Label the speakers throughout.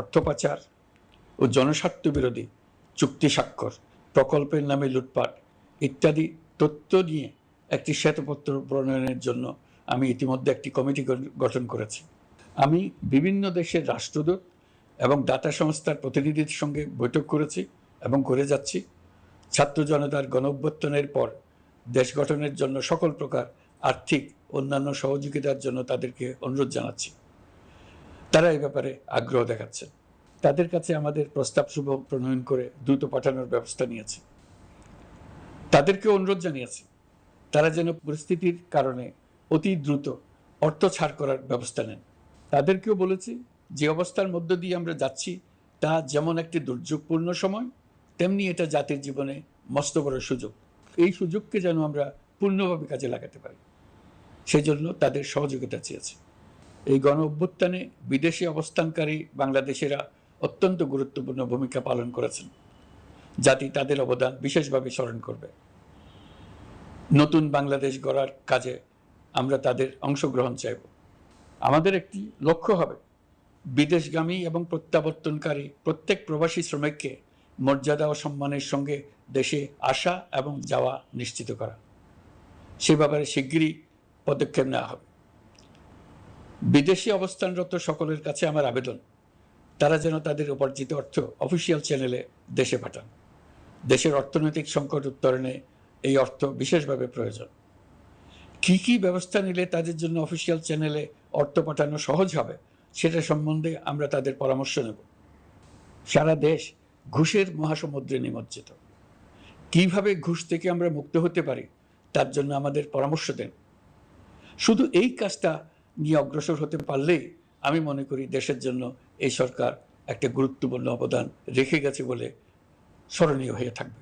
Speaker 1: অর্থ পাচার ও জনস্বার্থ বিরোধী চুক্তি স্বাক্ষর, প্রকল্পের নামে লুটপাট ইত্যাদি তথ্য নিয়ে একটি শ্বেতপত্র প্রণয়নের জন্য আমি ইতিমধ্যে একটি কমিটি গঠন করেছি। আমি বিভিন্ন দেশের রাষ্ট্রদূত এবং দাতা সংস্থার প্রতিনিধিদের সঙ্গে বৈঠক করেছি এবং করে যাচ্ছি। ছাত্র জনতার গণ অভ্যুত্থানের পর দেশ গঠনের জন্য সকল প্রকার আর্থিক, অন্যান্য সহযোগিতার জন্য তাদেরকে অনুরোধ জানাচ্ছি। তারা এই ব্যাপারে আগ্রহ দেখাচ্ছে। তাদের কাছে আমাদের প্রস্তাব শুভ প্রণয়ন করে দ্রুত পাঠানোর ব্যবস্থা নিয়েছে। তাদেরকে অনুরোধ জানিয়েছে, তারা যেন পরিস্থিতির কারণে অতি দ্রুত অর্থ ছাড় করার ব্যবস্থা নেন। তাদেরকেও বলেছি, যে অবস্থার মধ্য দিয়ে আমরা যাচ্ছি, তা যেমন একটি দুর্যোগপূর্ণ সময়, তেমনি এটা জাতির জীবনে মস্ত বড় সুযোগ। এই সুযোগকে যেন আমরা পূর্ণভাবে কাজে লাগাতে পারি। সেজন্য তাদের সহযোগিতা চেয়েছি। এই গণ অভ্যুত্থানে বিদেশে অবস্থানকারী বাংলাদেশিরা অত্যন্ত গুরুত্বপূর্ণ ভূমিকা পালন করেছেন। জাতি তাদের অবদান বিশেষভাবে স্মরণ করবে। নতুন বাংলাদেশ গড়ার কাজে আমরা তাদের অংশগ্রহণ চাইব। আমাদের একটি লক্ষ্য হবে বিদেশগামী এবং প্রত্যাবর্তনকারী প্রত্যেক প্রবাসী শ্রমিককে মর্যাদা ও সম্মানের সঙ্গে দেশে আসা এবং যাওয়া নিশ্চিত করা। সে ব্যাপারে শিগগিরই পদক্ষেপ নেওয়া হবে। বিদেশি অবস্থানরত সকলের কাছে আমার আবেদন। তারা যেন তাদের উপার্জিত অর্থ অফিসিয়াল চ্যানেলে দেশে পাঠান। দেশের অর্থনৈতিক সংকট উত্তরণে এই অর্থ বিশেষভাবে প্রয়োজন। কি কি ব্যবস্থা নিলে তাদের জন্য অফিসিয়াল চ্যানেলে অর্থ পাঠানো সহজ হবে, সেটা সম্বন্ধে আমরা তাদের পরামর্শ নেব। সারা দেশ ঘুষের মহাসমুদ্রে নিমজ্জিত। কীভাবে ঘুষ থেকে আমরা মুক্ত হতে পারি, তার জন্য আমাদের পরামর্শ দেন। শুধু এই কাজটা নিয়ে অগ্রসর হতে পারলেই আমি মনে করি দেশের জন্য এই সরকার একটা গুরুত্বপূর্ণ অবদান রেখে গেছে বলে স্মরণীয় হয়ে থাকবে।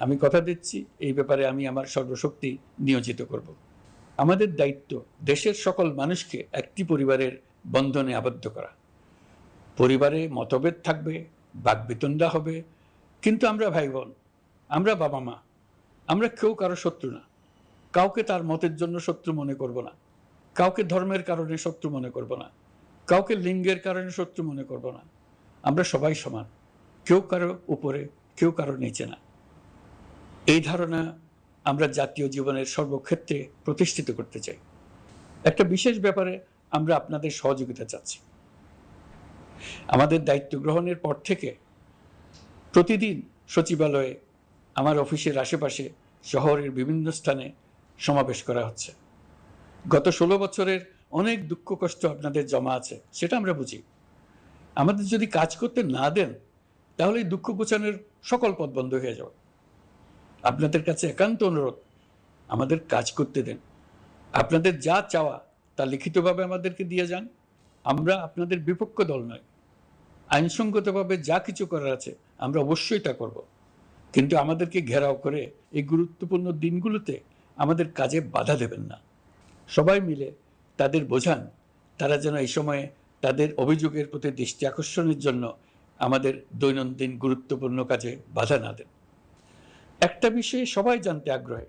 Speaker 1: আমি কথা দিচ্ছি, এই ব্যাপারে আমি আমার সর্বশক্তি নিয়োজিত করব। আমাদের দায়িত্ব দেশের সকল মানুষকে একটি পরিবারের বন্ধনে আবদ্ধ করা। পরিবারে মতভেদ থাকবে, বাকবিতণ্ডা হবে, কিন্তু আমরা ভাই বোন আমরা বাবা মা আমরা কেউ কারও শত্রু না। কাউকে তার মতের জন্য শত্রু মনে করব না। কাউকে ধর্মের কারণে শত্রু মনে করব না। কাউকে লিঙ্গের কারণে শত্রু মনে করব না। আমরা সবাই সমান। কেউ কারও উপরে, কেউ কারও নিচে না। এই ধারণা আমরা জাতীয় জীবনের সর্বক্ষেত্রে প্রতিষ্ঠিত করতে চাই। একটা বিশেষ ব্যাপারে আমরা আপনাদের সহযোগিতা চাচ্ছি। আমাদের দায়িত্ব গ্রহণের পর থেকে প্রতিদিন সচিবালয়ে, আমার অফিসের আশেপাশে, শহরের বিভিন্ন স্থানে সমাবেশ করা হচ্ছে। গত ষোলো বছরের অনেক দুঃখ কষ্ট আপনাদের জমা আছে, সেটা আমরা বুঝি। আমাদের যদি কাজ করতে না দেন, তাহলে এই দুঃখ গোছানোর সকল পথ বন্ধ হয়ে যাবে। আপনাদের কাছে একান্ত অনুরোধ, আমাদের কাজ করতে দেন। আপনাদের যা চাওয়া, তা লিখিতভাবে আমাদেরকে দিয়ে যান। আমরা আপনাদের বিপক্ষ দল নয় আইনসঙ্গতভাবে যা কিছু করার আছে, আমরা অবশ্যই তা করব। কিন্তু আমাদেরকে ঘেরাও করে এই গুরুত্বপূর্ণ দিনগুলোতে আমাদের কাজে বাধা দেবেন না। সবাই মিলে তাদের বোঝান, তারা যেন এই সময়ে তাদের অভিযোগের প্রতি দৃষ্টি আকর্ষণের জন্য আমাদের দৈনন্দিন গুরুত্বপূর্ণ কাজে বাধা না দেন। একটা বিষয়ে সবাই জানতে আগ্রহী,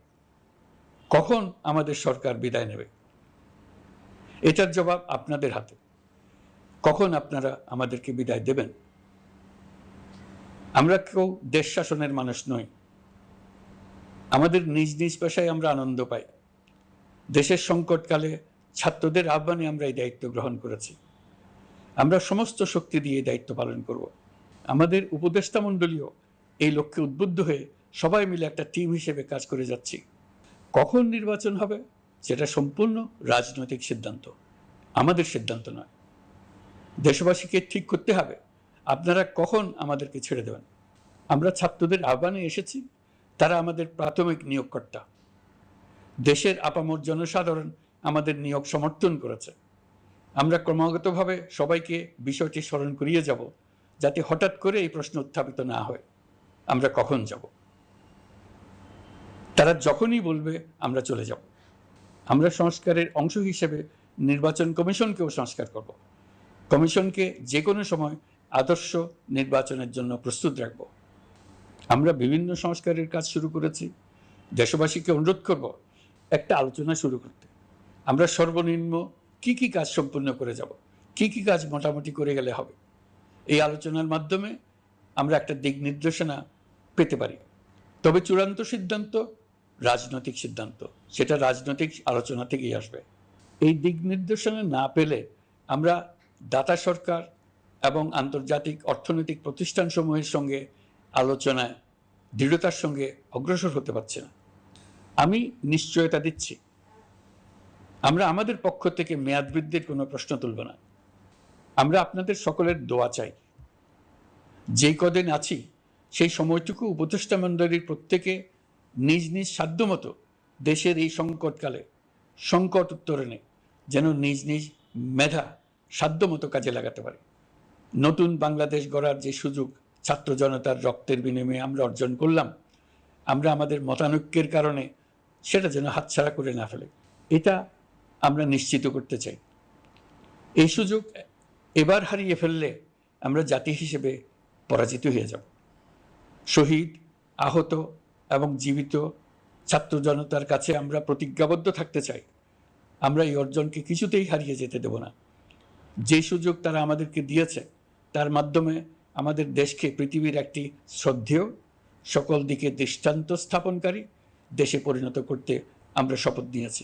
Speaker 1: কখন আমাদের সরকার বিদায় নেবে? এটার জবাব আপনাদের হাতে, কখন আপনারা আমাদেরকে বিদায় দেবেন? আমরা কেউ দেশ শাসনের মানুষ নই, আমাদের নিজ নিজ পেশায় আমরা আনন্দ পাই। দেশের সংকটকালে ছাত্রদের আহ্বানে আমরা এই দায়িত্ব গ্রহণ করেছি। আমরা সমস্ত শক্তি দিয়ে দায়িত্ব পালন করব। আমাদের উপদেষ্টা মণ্ডলীয় এই লক্ষ্যে উদ্বুদ্ধ হয়ে সবাই মিলে একটা টিম হিসেবে কাজ করে যাচ্ছি। কখন নির্বাচন হবে সেটা সম্পূর্ণ রাজনৈতিক সিদ্ধান্ত। আমাদের সিদ্ধান্ত নয়। দেশবাসীকে ঠিক করতে হবে, আপনারা কখন আমাদেরকে ছেড়ে দেবেন? আমরা ছাত্রদের আহ্বানে এসেছি, তারা আমাদের প্রাথমিক নিয়োগকর্তা। দেশের আপামর জনসাধারণ আমাদের নিয়োগ সমর্থন করেছে। আমরা ক্রমাগতভাবে সবাইকে বিষয়টি স্মরণ করিয়ে যাব, যাতে হঠাৎ করে এই প্রশ্ন উত্থাপিত না হয়। আমরা কখন যাব? তারা যখনই বলবে, আমরা চলে যাব। আমরা সংস্কারের অংশ হিসেবে নির্বাচন কমিশনকেও সংস্কার করব। কমিশনকে যে কোনো সময় আদর্শ নির্বাচনের জন্য প্রস্তুত রাখব। আমরা বিভিন্ন সংস্কারের কাজ শুরু করেছি। দেশবাসীকে অনুরোধ করব একটা আলোচনা শুরু করতে। আমরা সর্বনিম্ন কি কি কাজ সম্পূর্ণ করে যাব? কি কি কাজ মোটামুটি করে গেলে হবে? এই আলোচনার মাধ্যমে আমরা একটা দিক নির্দেশনা পেতে পারি। তবে চূড়ান্ত সিদ্ধান্ত রাজনৈতিক সিদ্ধান্ত। সেটা রাজনৈতিক আলোচনা থেকেই আসবে। এই দিক নির্দেশনা না পেলে আমরা দাতা সরকার এবং আন্তর্জাতিক অর্থনৈতিক প্রতিষ্ঠানসমূহের সঙ্গে আলোচনায় দৃঢ়তার সঙ্গে অগ্রসর হতে পারছি না। আমি নিশ্চয়তা দিচ্ছি। আমরা আমাদের পক্ষ থেকে মেয়াদ বৃদ্ধির কোনো প্রশ্ন তুলব না। আমরা আপনাদের সকলের দোয়া চাই। যেই কদিন আছি, সেই সময়টুকু উপদেষ্টা মণ্ডলীর প্রত্যেকে নিজ নিজ সাধ্যমতো দেশের এই সংকটকালে, সংকট উত্তরণে যেন নিজ নিজ মেধা সাধ্যমতো কাজে লাগাতে পারে। নতুন বাংলাদেশ গড়ার যে সুযোগ ছাত্র জনতার রক্তের বিনিময়ে আমরা অর্জন করলাম, আমরা আমাদের মতানৈক্যের কারণে সেটা যেন হাতছাড়া করে না ফেলে। এটা আমরা নিশ্চিত করতে চাই। এই সুযোগ এবার হারিয়ে ফেললে আমরা জাতি হিসেবে পরাজিত হয়ে যাব। শহীদ, আহত এবং জীবিত ছাত্র জনতার কাছে আমরা প্রতিজ্ঞাবদ্ধ থাকতে চাই। আমরা এই অর্জনকে কিছুতেই হারিয়ে যেতে দেব না। যে সুযোগ তারা আমাদেরকে দিয়েছে, তার মাধ্যমে আমাদের দেশকে পৃথিবীর একটি শ্রদ্ধেয়, সকল দিকে দৃষ্টান্ত স্থাপনকারী দেশে পরিণত করতে আমরা শপথ নিয়েছি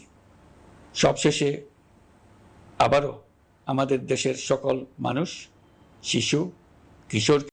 Speaker 1: সবশেষে আবারও আমাদের দেশের সকল মানুষ শিশু কিশোর